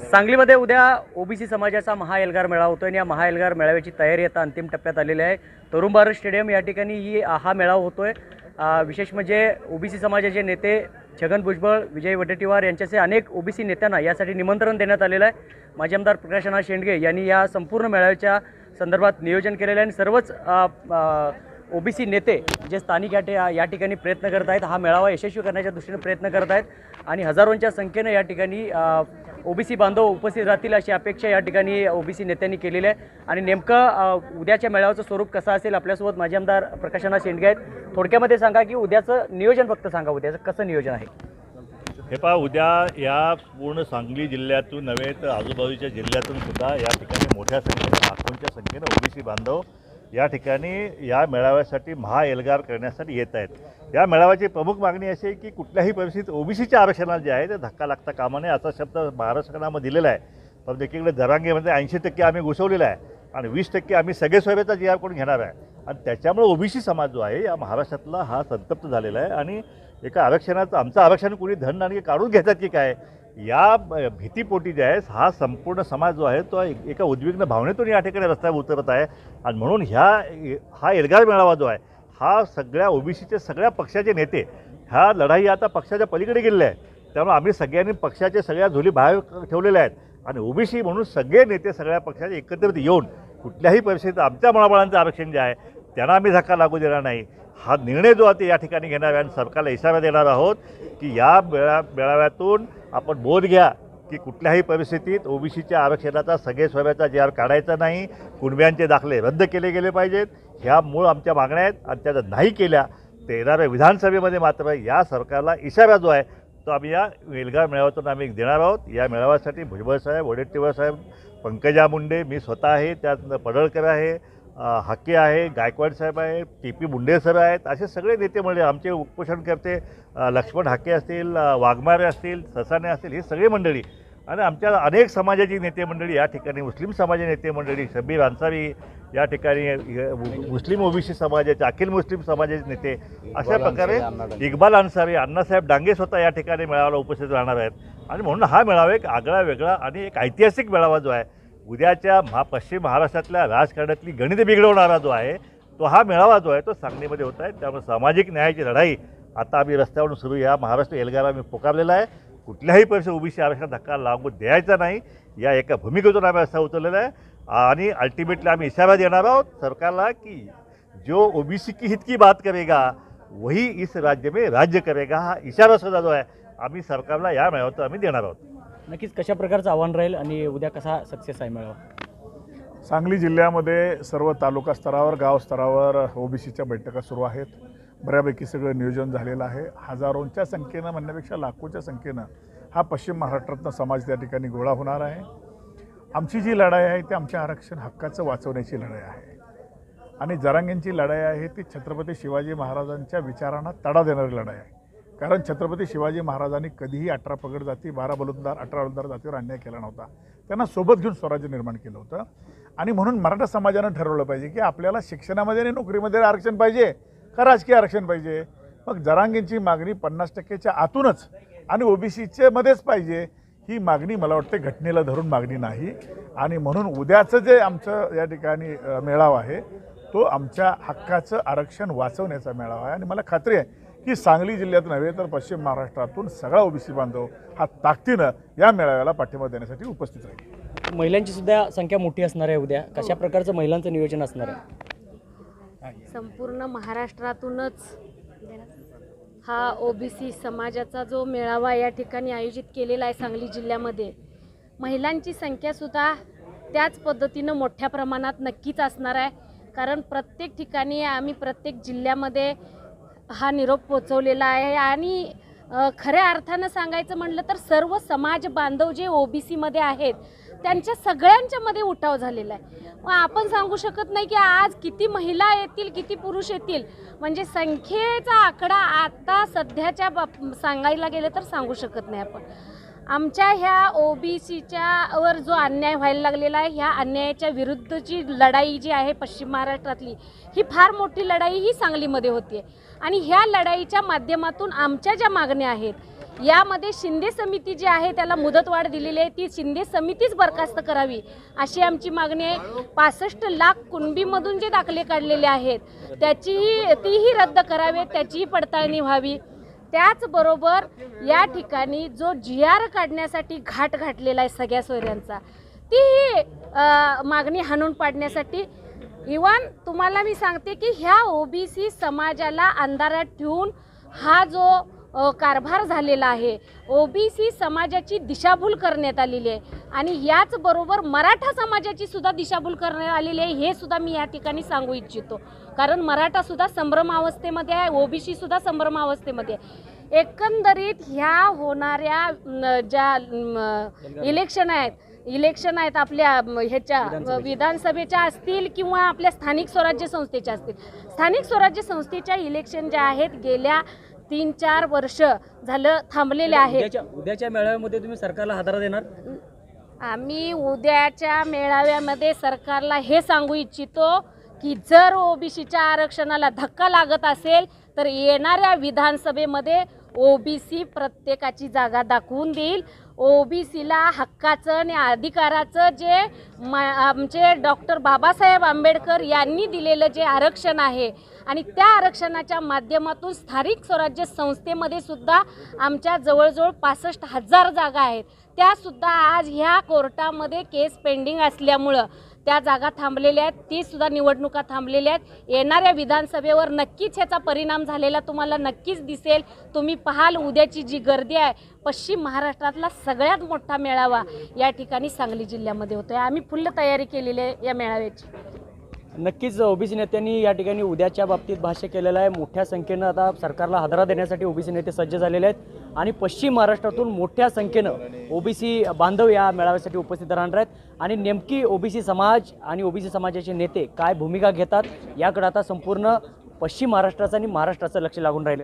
सांगलीमध्ये उद्या ओबीसी समाजाचा महाएल्गार मेळावा होतो आणि या महाएल्गार मेळाव्याची तयारी आता अंतिम टप्प्यात आलेली आहे. तरुण भारत स्टेडियम या ठिकाणी ही हा मेळावा होतो आहे विशेष म्हणजे ओबीसी समाजाचे नेते छगन भुजबळ विजय वडेट्टीवार यांच्याचे अनेक ओबीसी नेत्यांना यासाठी निमंत्रण देण्यात आलेलं आहे. माजी आमदार प्रकाशना शेंडगे यांनी या संपूर्ण मेळाव्याच्या संदर्भात नियोजन केलेलं आहे आणि सर्वच ओबीसी नेते जे स्थानिक या या ठिकाणी प्रयत्न करत आहेत हा मेळावा यशस्वी करण्याच्या दृष्टीने प्रयत्न करत आहेत आणि हजारोंच्या संख्येनं या ठिकाणी ओबीसी बांधव उपस्थित राहतील अशी अपेक्षा या ठिकाणी ओबीसी नेत्यांनी केलेली आहे. आणि नेमकं उद्याच्या मेळाव्याचं स्वरूप कसं असेल आपल्यासोबत माजी आमदार प्रकाशना शेंडगे आहेत. थोडक्यामध्ये सांगा की उद्याचं नियोजन फक्त सांगा उद्याचं कसं नियोजन आहे? हे पहा उद्या या पूर्ण सांगली जिल्ह्यातून नव्हे तर आजूबाजूच्या जिल्ह्यातून सुद्धा या ठिकाणी मोठ्या संख्येनं लाखोंच्या संख्येनं ओबीसी बांधव या ठिकाणी या मेळाव्यासाठी महाएल्गार करण्यासाठी येत आहेत. या मेळाव्याची प्रमुख मागणी अशी आहे की कुठल्याही परिस्थितीत ओबीसीच्या आरक्षणाला जे आहे ते धक्का लागता कामा नये असा शब्द महाराष्ट्रामध्ये दिलेला आहे. पण एकीकडे जरांगेमध्ये ऐंशी टक्के आम्ही घुसवलेला आहे आणि वीस टक्के आम्ही सगळे सोयबेचा जी आर करून घेणार आहे. आणि त्याच्यामुळे ओबीसी समाज जो आहे या महाराष्ट्रातला हा संतप्त झालेला आहे. आणि एका आरक्षणाचं आमचं आरक्षण कोणी धन आणि काढून घेतात की काय? या भीतीपोटी जे आहे हा संपूर्ण समाज जो आहे तो एक- एका उद्विग्न भावनेतून या ठिकाणी रस्त्यावर उतरत आहे. आणि म्हणून ह्या हा एल्गार मेळावा जो आहे हा सगळ्या ओबीसीचे सगळ्या पक्षाचे नेते ह्या लढाई आता पक्षाच्या पलीकडे गेलेल्या आहे त्यामुळे आम्ही सगळ्यांनी पक्षाचे सगळ्या झोली बाहेर ठेवलेल्या आहेत. आणि ओबीसी म्हणून सगळे नेते सगळ्या पक्षाचे एकत्रित येऊन कुठल्याही परिस्थितीत आमच्या मुळाबळांचं आरक्षण जे आहे त्यांना आम्ही धक्का लागू देणार नाही. हा निर्णय जो आहे या ठिकाणी घेणार आहे आणि सरकारला इशारा देणार आहोत की या मेळा मेळाव्यातून आपण बोध घ्या की कुठल्याही परिस्थितीत ओबीसीच्या आरक्षणाचा सगळे सोयऱ्याचा जी आर काढायचा नाही कुणब्यांचे दाखले रद्द केले गेले पाहिजेत. ह्या मूळ आमच्या मागण्या आहेत आणि त्या जर नाही केल्या तर येणाऱ्या विधानसभेमध्ये मात्र या सरकारला इशारा जो आहे तो आम्ही या वेलगाव मेळाव्यातून आम्ही देणार आहोत. या मेळाव्यासाठी भुजबळ साहेब वडेट्टीवार साहेब पंकजा मुंडे मी स्वतः आहे त्यात पडळकर आहे हाके आहे गायकवाड साहेब आहे टी पी मुंडे सर आहेत असे सगळे नेते मंडळी आमचे उपोषणकर्ते लक्ष्मण हाके असतील वाघमारे असतील ससाने असतील ही सगळी मंडळी. आणि आमच्या अनेक समाजाची नेते मंडळी या ठिकाणी मुस्लिम समाजाची नेते मंडळी शबीर अन्सारी या ठिकाणी मुस्लिम ओबीसी समाजाचे अखिल मुस्लिम समाजाचे नेते अशा प्रकारे इक्बाल अन्सारी अण्णासाहेब डांगे स्वतः या ठिकाणी मेळाव्याला उपस्थित राहणार आहेत. आणि म्हणून हा मेळावा एक आगळा वेगळा आणि एक ऐतिहासिक मेळावा जो आहे उद्याच्या महा पश्चिम महाराष्ट्रातल्या राजकारणातली गणित बिघडवणारा जो आहे तो हा मेळावा जो आहे तो सांगलीमध्ये होत आहे. त्यामुळे सामाजिक न्यायाची लढाई आता आम्ही रस्त्यावरून सुरू या महाराष्ट्र एल्गार आम्ही पुकारलेला आहे. कुठल्याही परिषद ओबीसी आरक्षणात धक्का लागू द्यायचा नाही. या एका भूमिकेतून आम्ही रस्ता उतरलेला आहे. आणि अल्टिमेटली आम्ही इशारा देणार आहोत सरकारला की जो ओबीसी की हित की बात करेगा वही इस राज्य में राज्य करेगा. हा इशारा सुद्धा जो आहे आम्ही सरकारला या मेळाव्यात आम्ही देणार आहोत. नक्कीच कशा प्रकारचं आव्हान राहील आणि उद्या कसा सक्सेस आहे मेळावा? सांगली जिल्ह्यामध्ये सर्व तालुका स्तरावर गाव स्तरावर ओबीसीच्या बैठका सुरू आहेत. बऱ्यापैकी सगळं नियोजन झालेलं आहे. हजारोंच्या संख्येनं म्हणण्यापेक्षा लाखोच्या संख्येनं हा पश्चिम महाराष्ट्रातनं समाज त्या ठिकाणी गोळा होणार आहे. आमची जी लढाई आहे ती आमच्या आरक्षण हक्काचं वाचवण्याची लढाई आहे. आणि जरांगेंची लढाई आहे ती छत्रपती शिवाजी महाराजांच्या विचारांना तडा देणारी लढाई आहे. कारण छत्रपती शिवाजी महाराजांनी कधीही अठरा पगड जाती बारा बलुतदार अठरा बलुतदार जातीवर अन्याय केला नव्हता. त्यांना सोबत घेऊन स्वराज्य निर्माण केलं होतं. आणि म्हणून मराठा समाजानं ठरवलं पाहिजे की आपल्याला शिक्षणामध्ये आणि नोकरीमध्ये आरक्षण पाहिजे का राजकीय आरक्षण पाहिजे? मग जरांगींची मागणी पन्नास टक्केच्या आतूनच आणि ओबीसीचे मध्येच पाहिजे ही मागणी मला वाटते घटनेला धरून मागणी नाही. आणि म्हणून उद्याचं जे आमचं या ठिकाणी मेळावा आहे तो आमच्या हक्काचं आरक्षण वाचवण्याचा मेळावा आहे. आणि मला खात्री आहे की सांगली जिल्ह्यात नव्हे तर पश्चिम महाराष्ट्रातून सगळा ओबीसी बांधव हा ताकदीनं या मेळाव्याला पाठिंबा देण्यासाठी उपस्थित राहील. महिलांची सुद्धा संख्या मोठी असणार आहे उद्या. कशा प्रकारचं महिलांचं नियोजन असणार आहे? संपूर्ण महाराष्ट्रातूनच हा ओबीसी समाजाचा जो मेळावा या ठिकाणी आयोजित केलेला आहे सांगली जिल्ह्यामध्ये महिलांची संख्यासुद्धा त्याच पद्धतीनं मोठ्या प्रमाणात नक्कीच असणार आहे. कारण प्रत्येक ठिकाणी आम्ही प्रत्येक जिल्ह्यामध्ये हा निरोप पोचवलेला आहे आणि खऱ्या अर्थानं सांगायचं म्हटलं तर सर्व समाज बांधव जे ओबीसीमध्ये आहेत त्यांच्या सगळ्यांच्यामध्ये उठाव झालेला आहे. मग आपण सांगू शकत नाही की आज किती महिला येतील किती पुरुष येतील. म्हणजे संख्येचा आकडा आता सध्याच्या बाब सांगायला गेलं तर सांगू शकत नाही आपण. आमच्या ह्या ओबीसीच्या वर जो अन्याय व्हायला लागलेला आहे ह्या अन्यायाच्या विरुद्धची लढाई जी आहे पश्चिम महाराष्ट्रातली ही फार मोठी लढाई ही सांगलीमध्ये होती. आणि ह्या लढाईच्या माध्यमातून आमच्या ज्या मागण्या आहेत यामध्ये शिंदे समिती जी आहे त्याला मुदतवाढ दिलेली आहे ती शिंदे समितीच बरखास्त करावी अशी आमची मागणी आहे. पासष्ट लाख कुणबीमधून जे दाखले काढलेले आहेत त्याचीही तीही रद्द करावे त्याचीही पडताळणी व्हावी. त्याचबरोबर या ठिकाणी जो जी आर काढण्यासाठी घाट घातलेला आहे सगळ्या सोयऱ्यांचा तीही मागणी हाणून पाडण्यासाठी. इवन तुम्हाला मी सांगते की ह्या ओबीसी समाजाला अंधारात ठेवून हा जो कारभार झालेला आहे. ओबीसी समाजाची दिशाभूल करण्यात आलेली आहे. आणि याचबरोबर मराठा समाजाची सुद्धा दिशाभूल करण्यात आलेली आहे हे सुद्धा मी या ठिकाणी सांगू इच्छितो. कारण मराठा सुद्धा संभ्रम अवस्थेमध्ये आहे ओबीसी सुद्धा संभ्रम अवस्थेमध्ये आहे. एकंदरीत ह्या होणाऱ्या ज्या इलेक्शन आहेत इलेक्शन आहेत आपल्या ह्याच्या. विधानसभेच्या. असतील किंवा आपल्या स्थानिक स्वराज्य संस्थेच्या असतील. स्थानिक स्वराज्य संस्थेच्या इलेक्शन ज्या आहेत गेल्या तीन चार वर्ष झालं थांबलेले उद्याच्या उद्याच्या मेळाव्यामध्ये तुम्ही सरकारला हादरा देणार? आम्ही उद्याच्या मेळाव्यामध्ये सरकारला हे सांगू इच्छितो की जर ओबीसीच्या आरक्षणाला धक्का लागत असेल तर येणाऱ्या विधानसभेमध्ये ओबीसी प्रत्येकाची जागा दाखवून देईल. ओबीसीला हक्काचं आणि अधिकाराचं जे म आमचे डॉक्टर बाबासाहेब आंबेडकर यांनी दिलेलं जे आरक्षण आहे आणि त्या आरक्षणाच्या माध्यमातून स्थानिक स्वराज्य संस्थेमध्ये सुद्धा आमच्या जवळजवळ पासष्ट हजार जागा आहेत. त्यासुद्धा आज ह्या कोर्टामध्ये केस पेंडिंग असल्यामुळं त्या जागा थांबलेल्या आहेत. ती सुद्धा निवडणुका थांबलेल्या आहेत. येणाऱ्या विधानसभेवर नक्कीच ह्याचा परिणाम झालेला तुम्हाला नक्कीच दिसेल. तुम्ही पाहाल उद्याची जी गर्दी आहे पश्चिम महाराष्ट्रातला सगळ्यात मोठा मेळावा या ठिकाणी सांगली जिल्ह्यामध्ये होतो आहे आम्ही फुल्ल तयारी केलेली आहे या मेळाव्याची. नक्कीच ओबीसी नेत्यांनी या ठिकाणी उद्याच्या बाबतीत भाष्य केलेलं आहे. मोठ्या संख्येनं आता सरकारला हादरा देण्यासाठी ओबीसी नेते सज्ज झालेले आहेत. आणि पश्चिम महाराष्ट्रातून मोठ्या संख्येनं ओबीसी बांधव या मेळाव्यासाठी उपस्थित राहणार आहेत. आणि नेमकी ओबीसी समाज आणि ओबीसी समाजाचे नेते काय भूमिका घेतात याकडे आता संपूर्ण पश्चिम महाराष्ट्राचं आणि महाराष्ट्राचं लक्ष लागून राहिलं.